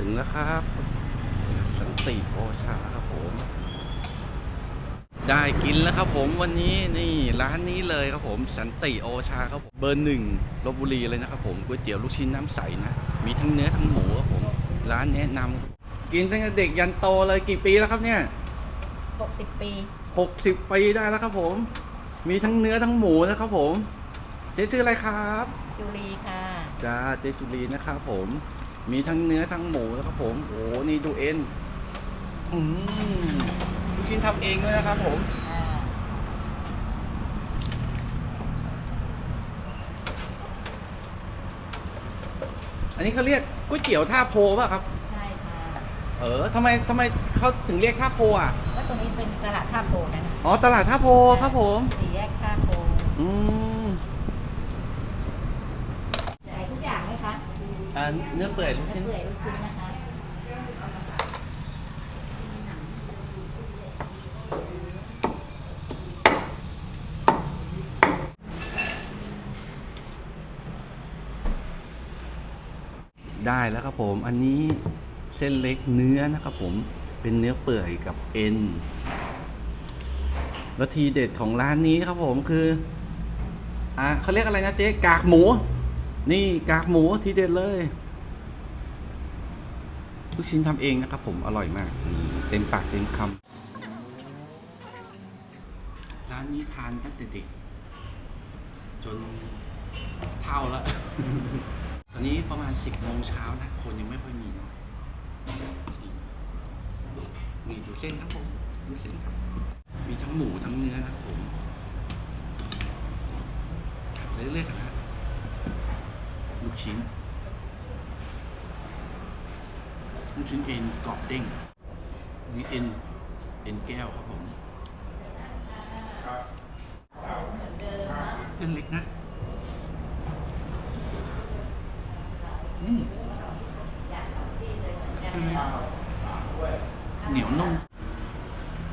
ถึงแล้วครับสันติโอชาครับผม ได้กินแล้วครับผมวันนี้นี่ร้านนี้เลยครับผม สันติโอชาครับผมเบอร์หนึ่งลบบุรีเลยนะครับผมก๋วยเตี๋ยวลูกชิ้นน้ำใสนะมีทั้งเนื้อทั้งหมูครับผมร้านแนะนำกินตั้งแต่เด็กยันโตเลยกี่ปีแล้วครับเนี่ย60 ปีหกสิบปีได้แล้วครับผม มีทั้งเนื้อทั้งหมูนะครับผม เจ๊ชื่ออะไรครับ จุลีค่ะ จ้า เจ๊จุลีนะครับผม มีทั้งเนื้อทั้งหมูนะครับผมโอ้นี่ดูเอ็นอืมลูกชิ้นทำเองเลยนะครับผมอ่าอันนี้เขาเรียกก๋วยเตี๋ยวท่าโพป่ะครับ ใช่ค่ะเออทำไมทำไมเขาถึงเรียกท่าโพอะว่าตรงนี้เป็นตลาดท่าโพนะอ๋อตลาดท่าโพครับผมสี่แยกท่าโพอืม ใส่ทุกอย่างไหมคะ อ่า เนื้อเปื่อยลูกชิ้นเปื่อยลูกชิ้นนะคะได้แล้วครับผมอันนี้เส้นเล็กเนื้อนะครับผมเป็นเนื้อเปื่อยกับเอ็นแล้วทีเด็ดของร้านนี้ครับผมคืออ่าเขาเรียกอะไรนะเจ๊กากหมู นี่กากหมูทีเด็ดเลย ลูกชิ้นทำเองนะครับผมอร่อยมากเต็มปากเต็มคำร้านนี้ทานตั้งแต่เด็ก จนเท่าแล้ว ตอนนี้ประมาณ 10โมงเช้านะ คนยังไม่ค่อยมีนะนี่ดูเส้นครับผมดูเส้นครับ มีทั้งหมูทั้งเนื้อนะผมเรื่อยๆกันนะลูกชิ้น ลูกชิ้นเอ็นกรอบเด้งอันนี้เอ็นเอ็นแก้วครับผมเส้นเล็กนะอืมเส้นเล็กเหนียวนุ่ม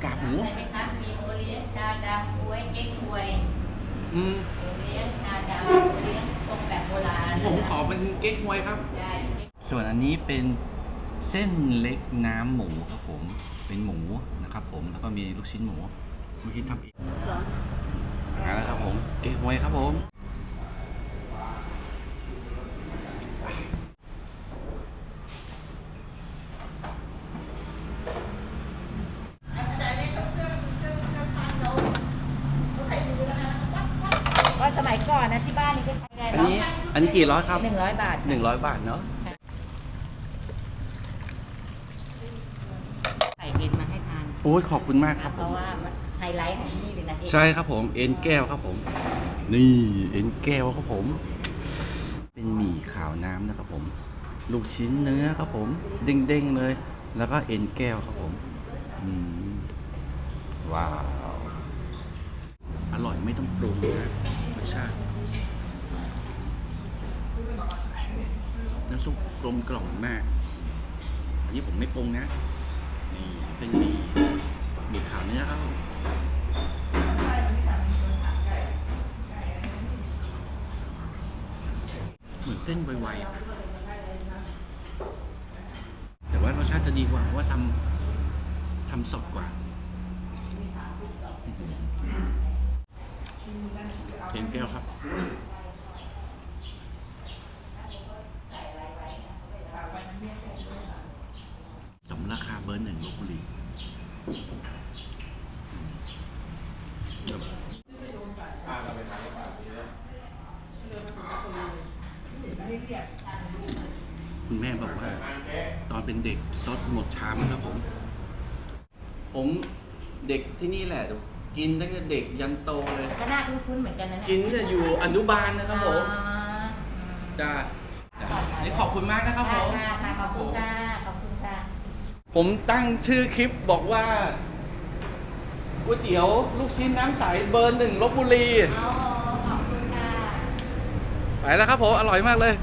กากหมูใช่ไหมคะมีโอเลี้ยงชาดำกล้วยเก๊กฮวยอืมโอเลี้ยงชาดำโอเลี้ยงตรงแบบโบราณผมขอเป็นเก๊กฮวยครับได้ส่วนอันนี้เป็น เส้นเล็กน้ำหมูครับผม เป็นหมูนะครับผม แล้วก็มีลูกชิ้นหมูลูกชิ้นทำเองเหรอมาแล้วครับผม เก๊กฮวยครับผมว่าสมัยก่อนนะที่บ้านนี่ก็ใช้ได้อันนี้อันนี้กี่ร้อยครับหนึ่งร้อยบาท หนึ่งร้อยบาทเนาะ ใส่เอ็นมาให้ทาน โอ้ยขอบคุณมากครับเพผมราะว่าไฮไลท์ของที่นี่เลยนะใช่ครับผม เอ็นแก้วครับผม นี่เอ็นแก้วครับผม เป็นหมี่ขาวน้ำนะครับผม ลูกชิ้นเนื้อครับผม เด้งๆเลย แล้วก็เอ็นแก้วครับผมอืมว้าว อร่อยไม่ต้องปรุงนะรสชาติน้ำซุปกลมกล่อมมาก อันนี้ผมไม่ปรุงนะ นื้อครับเหมือนเส้นไวๆอะแต่ว่ารสชาติจะดีกว่า เพราะว่าทำทำสดกว่าเทียนแก้วครับสมราคาเบอร์หนึ่งลบบุรี คุณแม่บอกว่า ตอนเป็นเด็กซดหมดชามแล้วผม ผมเด็กที่นี่แหละ กินตั้งแต่เด็กยันโตเลย ก็น่าคุ้นๆเหมือนกันนะเนี่ยกินตั้งแต่อยู่อนุบาลนะครับผมอ๋อจ้าจ้านี่ขอบคุณมากนะครับผมค่ะค่ะขอบคุณค่ะขอบคุณค่ะผมตั้งชื่อคลิปบอกว่าก๋วยเตี๋ยวลูกชิ้นน้ำใสเบอร์หนึ่งลบบุรีอ๋อขอบคุณค่ะ ไปแล้วครับผม อร่อยมากเลย